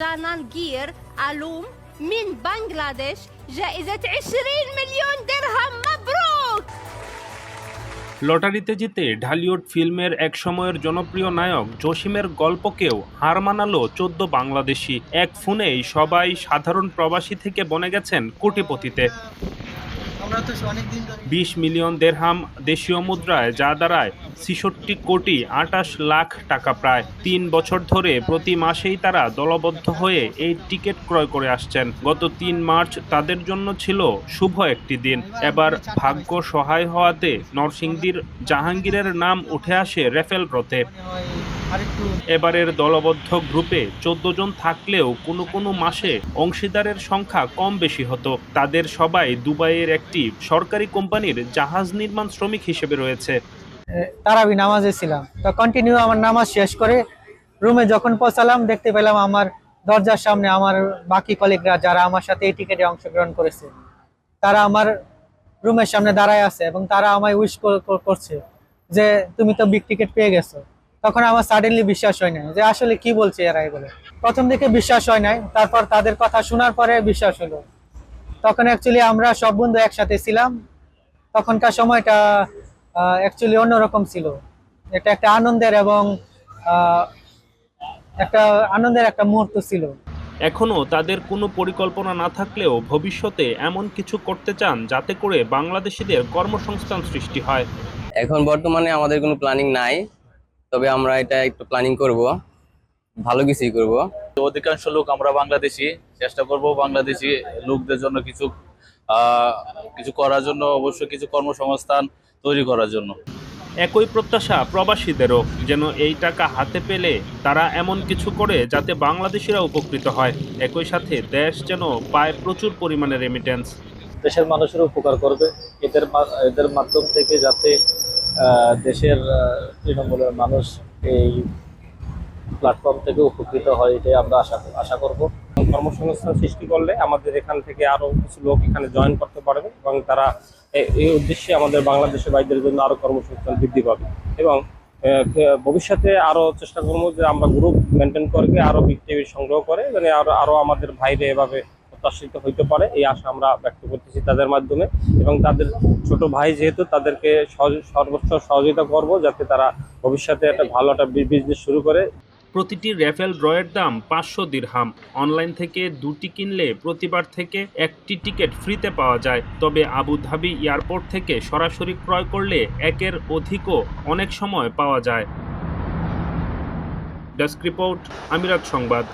رنان جير علوم من بنغلاديش جائزة 20 مليون درهم مبروك লটারিতে জিতে ঢালিউড ফিল্মের এক সময়ের জনপ্রিয় নায়ক জসিমের গল্পকেও হার মানালো চোদ্দ বাংলাদেশি এক ফোনেই সবাই সাধারণ প্রবাসী থেকে বনে গেছেন কোটিপতিতে বিশ মিলিয়ন দেড়হাম দেশীয় মুদ্রায়, যা দাঁড়ায় ছিষট্টি কোটি আটাশ লাখ টাকা প্রায় তিন বছর ধরে প্রতি মাসেই তারা দলবদ্ধ হয়ে এই টিকিট ক্রয় করে আসছেন। গত তিন মার্চ তাদের জন্য ছিল শুভ একটি দিন। এবার ভাগ্য সহায় হওয়াতে নরসিংদীর জাহাঙ্গীরের নাম উঠে আসে রেফেল রথে। এবারের দলবদ্ধ গ্রুপে চোদ্দ জন থাকলেও কোনো কোনো মাসে অংশীদারের সংখ্যা কম বেশি হতো। তাদের সবাই দুবাইয়ের একটি সরকারি কোম্পানির জাহাজ নির্মাণ শ্রমিক হিসেবে রয়েছে। তারাবি নামাজে ছিলাম। তো কন্টিনিউ আমার নামাজ শেষ করে রুমে যখন পৌঁছালাম দেখতে পেলাম আমার দরজার সামনে আমার বাকি কলিগরা যারা আমার সাথে এই টিকেটে অংশগ্রহণ করেছে তারা আমার রুমের সামনে দাঁড়ায় আছে এবং তারা আমায় উইশ করছে যে তুমি তো বিগ টিকিট পেয়ে গেছো। তখন আমার সাডেনলি বিশ্বাস হয় না যে আসলে কি বলছে এরা এগুলো। প্রথম দিকে বিশ্বাস হয় নাই তারপর তাদের কথা শোনার পরে বিশ্বাস হলো। তখন অ্যাকচুয়ালি আমরা সব বন্ধু একসাথে ছিলাম। তখনকার সময়টা অ্যাকচুয়ালি অন্যরকম ছিল। এটা একটা আনন্দের এবং একটা আনন্দের একটা মুহূর্ত ছিল। এখনও তাদের কোনো পরিকল্পনা না থাকলেও ভবিষ্যতে এমন কিছু করতে চান যাতে করে বাংলাদেশিদের কর্মসংস্থান সৃষ্টি হয়। এখন বর্তমানে আমাদের কোনো প্ল্যানিং নাই। তবে আমরা এটা একটু প্ল্যানিং করব। ভালো কিছুই করব। অধিকাংশ লোক আমরা বাংলাদেশি। চেষ্টা করব বাংলাদেশি লোকদের জন্য কিছু আহ, কিছু করার জন্য অবশ্যই কিছু কর্মসংস্থান তৈরি করার জন্য। একই প্রত্যাশা প্রবাসীদেরও যেন এই টাকা হাতে পেলে তারা এমন কিছু করে যাতে বাংলাদেশিরা উপকৃত হয়। একই সাথে দেশ যেন পায় প্রচুর পরিমাণে রেমিটেন্স দেশের মানুষের উপকার করবে। এদের মা- এদের মাধ্যম থেকে যাতে দেশের তৃণমূলের মানুষ এই প্ল্যাটফর্ম থেকে উপকৃত হয় এটাই আমরা আশা আশা করব। কর্মসংস্থান সৃষ্টি করলে আমাদের এখান থেকে আরও কিছু লোক এখানে জয়েন করতে পারবে এবং তারা এই উদ্দেশ্যে আমাদের বাংলাদেশের বাইদের জন্য আরও কর্মসংস্থান বৃদ্ধি পাবে এবং ভবিষ্যতে আরও চেষ্টা করব যে আমরা গ্রুপ মেনটেন করে আরও বিক্রি সংগ্রহ করে মানে আরও আরও আমাদের ভাইরে এভাবে প্রত্যাশিত হইতে পারে, এই আশা আমরা ব্যক্ত করতেছি তাদের মাধ্যমে। এবং তাদের ছোট ভাই যেহেতু, তাদেরকে সর্বোচ্চ সহযোগিতা করব যাতে তারা ভবিষ্যতে একটা ভালো একটা বিজনেস শুরু করে। প্রতিটি র্যাফেল ড্রয়ের দাম পাঁচশো দিরহাম। অনলাইন থেকে দুটি কিনলে প্রতিবার থেকে একটি টিকিট ফ্রিতে পাওয়া যায়। তবে আবুধাবি এয়ারপোর্ট থেকে সরাসরি ক্রয় করলে একের অধিকও অনেক সময় পাওয়া যায়। ডেস্ক রিপোর্ট, আমিরাত সংবাদ।